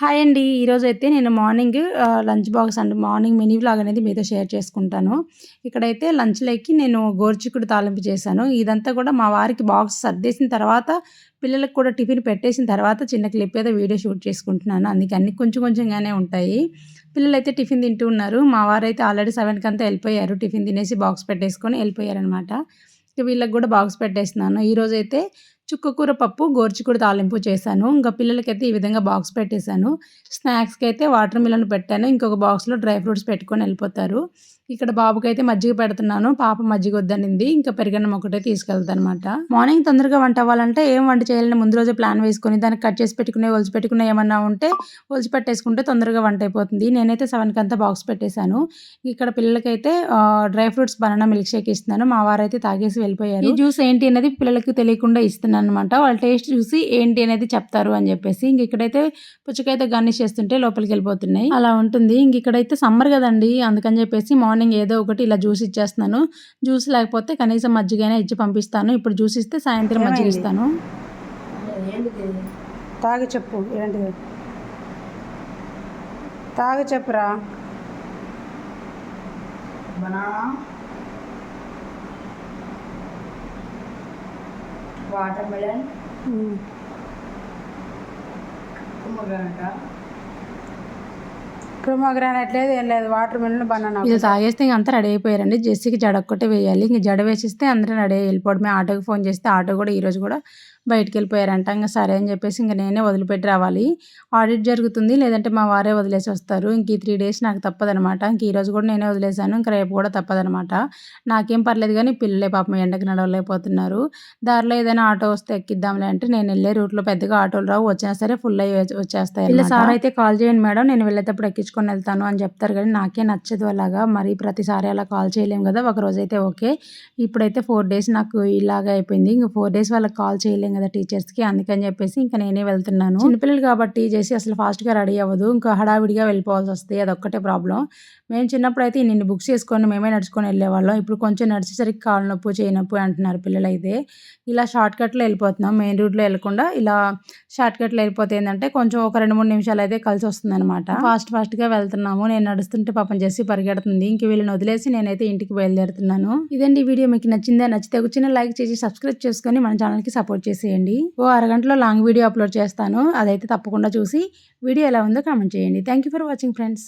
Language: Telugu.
హాయ్ అండి. ఈరోజు అయితే నేను morning lunch box and morning mini vlog అనేది మీతో షేర్ చేసుకుంటాను. ఇక్కడైతే లంచ్లోకి నేను గోర్చికుడు తాలింపు చేశాను. ఇదంతా కూడా మా వారికి బాక్స్ సర్దేసిన తర్వాత పిల్లలకు కూడా టిఫిన్ పెట్టేసిన తర్వాత చిన్న క్లిప్ ఏదో వీడియో షూట్ చేసుకుంటున్నాను. అందుకే అన్ని కొంచెం కొంచెంగానే ఉంటాయి. పిల్లలు అయితే టిఫిన్ తింటూ ఉన్నారు. మా వారు అయితే ఆల్రెడీ సెవెన్కి అంతా వెళ్ళిపోయారు. టిఫిన్ తినేసి బాక్స్ పెట్టేసుకొని వెళ్ళిపోయారనమాట వీళ్ళకి కూడా బాక్స్ పెట్టేస్తున్నాను. ఈరోజైతే చుక్కకూర పప్పు గోర్చికూర తాలింపు చేశాను. ఇంకా పిల్లలకైతే ఈ విధంగా బాక్స్ పెట్టేశాను. స్నాక్స్కి అయితే వాటర్ మిలన్ పెట్టాను. ఇంకొక బాక్స్లో డ్రై ఫ్రూట్స్ పెట్టుకొని వెళ్ళిపోతారు. ఇక్కడ బాబుకైతే మజ్జిగ పెడుతున్నాను. పాప మజ్జిగ వద్దనింది. ఇంకా పెరిగన్నం ఒకటే తీసుకెళ్తాను అనమాట మార్నింగ్ తొందరగా వంట అవ్వాలంటే ఏం వంట చేయాలని ముందు రోజే ప్లాన్ వేసుకొని దానికి కట్ చేసి పెట్టుకునే ఒలిచి పెట్టుకునే ఏమన్నా ఉంటే ఒలిచి పెట్టేసుకుంటే తొందరగా వంట అయిపోతుంది. నేనైతే సెవెన్కి అంతా బాక్స్ పెట్టేశాను. ఇక్కడ పిల్లలకైతే dry fruits banana milk shake ఇస్తున్నాను. మా వారైతే తాగేసి వెళ్ళిపోయారు. ఈ జ్యూస్ ఏంటి అనేది పిల్లలకి తెలియకుండా ఇస్తున్నాను అనమాట వాళ్ళ టేస్ట్ చూసి ఏంటి అనేది చెప్తారు అని చెప్పేసి. ఇంక ఇక్కడైతే పుచ్చకాయతో గార్నిష్ చేస్తుంటే లోపలికి వెళ్ళిపోతున్నాయి. అలా ఉంటుంది. ఇంక ఇక్కడైతే సమ్మర్ కదండి. అందుకని చెప్పేసి మార్నింగ్ ఏదో ఒకటి ఇలా జ్యూస్ ఇచ్చేస్తున్నాను జ్యూస్ లేకపోతే కనీసం మజ్జిగైనా ఇచ్చి పంపిస్తాను. ఇప్పుడు జ్యూస్ ఇస్తే సాయంత్రం మజ్జిగ ఇస్తాను. తాగి చెప్పు. ఏంటిది? తాగి చెప్పురా. బనానా? వాటర్ మెలన్ కుమ్మగనట ప్రోమోగ్రానైట్ లేదు ఏం లేదు. వాటర్ బనానా ఇది తాగేస్తే ఇంక అంతా రెడీ అయిపోయారండి. జెస్సీకి జడ ఒక్కటే వేయాలి. ఇంక జడ వేసిస్తే అందరూ రెడీ వెళ్ళిపోవడమే. ఆటోకి ఫోన్ చేస్తే ఆటో కూడా ఈరోజు కూడా బయటికి వెళ్ళిపోయారంట. ఇంకా సరే అని చెప్పేసి ఇంకా నేనే వదిలిపెట్టి రావాలి. ఆడిట్ జరుగుతుంది. లేదంటే మా వారే వదిలేసి వస్తారు. ఇంక ఈ త్రీ డేస్ నాకు తప్పదనమాట. ఇంక ఈ రోజు కూడా నేనే వదిలేశాను. ఇంకా రేపు కూడా తప్పదనమాట. నాకేం పర్లేదు కానీ పిల్లలే పాపం ఎండకి నడవలేకపోతున్నారు. దారిలో ఏదైనా ఆటో వస్తే ఎక్కిద్దాంలే అంటే నేను వెళ్ళే రూట్లో పెద్దగా ఆటోలు రావు. వచ్చినా సరే ఫుల్ అయ్యి వచ్చేస్తాయి ఇలా సార్ అయితే కాల్ చేయండి మేడం. నేను వెళ్ళేటప్పుడు తీసుకొని వెళ్తాను అని చెప్తారు కానీ నాకే నచ్చదు అలాగా. మరి ప్రతిసారి అలా కాల్ చేయలేము కదా. ఒక అయితే ఓకే. ఇప్పుడైతే ఫోర్ డేస్ నాకు ఇలాగా అయిపోయింది. ఇంక ఫోర్ డేస్ వాళ్ళకి కాల్ చేయలేం కదా టీచర్స్కి. అందుకని చెప్పేసి ఇంకా నేనే వెళ్తున్నాను. చిన్నపిల్లలు కాబట్టి చేసి అసలు ఫాస్ట్గా రెడీ అవ్వదు. ఇంకా హడావిడిగా వెళ్ళిపోవాల్సి వస్తుంది. అదొక్కటే ప్రాబ్లం మేము చిన్నప్పుడు అయితే నిన్ను బుక్స్ చేసుకొని మేమే నడుచుకొని వెళ్ళేవాళ్ళం. ఇప్పుడు కొంచెం నడిచేసరికి కాలు నొప్పు చేయి నొప్పి అంటున్నారు పిల్లలు అయితే ఇలా షార్ట్ కట్లో వెళ్ళిపోతున్నాం. మెయిన్ రూట్లో వెళ్ళకుండా ఇలా షార్ట్ కట్లో వెళ్ళిపోతే ఏంటంటే కొంచెం ఒక రెండు మూడు నిమిషాలు అయితే కలిసి వస్తుంది అనమాట ఫాస్ట్ ఫాస్ట్గా వెళ్తున్నాము. నేను నడుస్తుంటే పాపం చేసి పరిగెడుతుంది. ఇంక వీళ్ళని వదిలేసి నేనైతే ఇంటికి బయలుదేరుతున్నాను. ఇదండి వీడియో. మీకు నచ్చిందా? నచ్చితే ఒక చిన్న లైక్ చేసి సబ్స్క్రైబ్ చేసుకొని మన ఛానల్కి సపోర్ట్ చేసేయండి. ఓ అరగంటలో లాంగ్ వీడియో అప్లోడ్ చేస్తాను. అదైతే తప్పకుండా చూసి వీడియో ఎలా ఉందో కామెంట్ చేయండి. Thank you for watching friends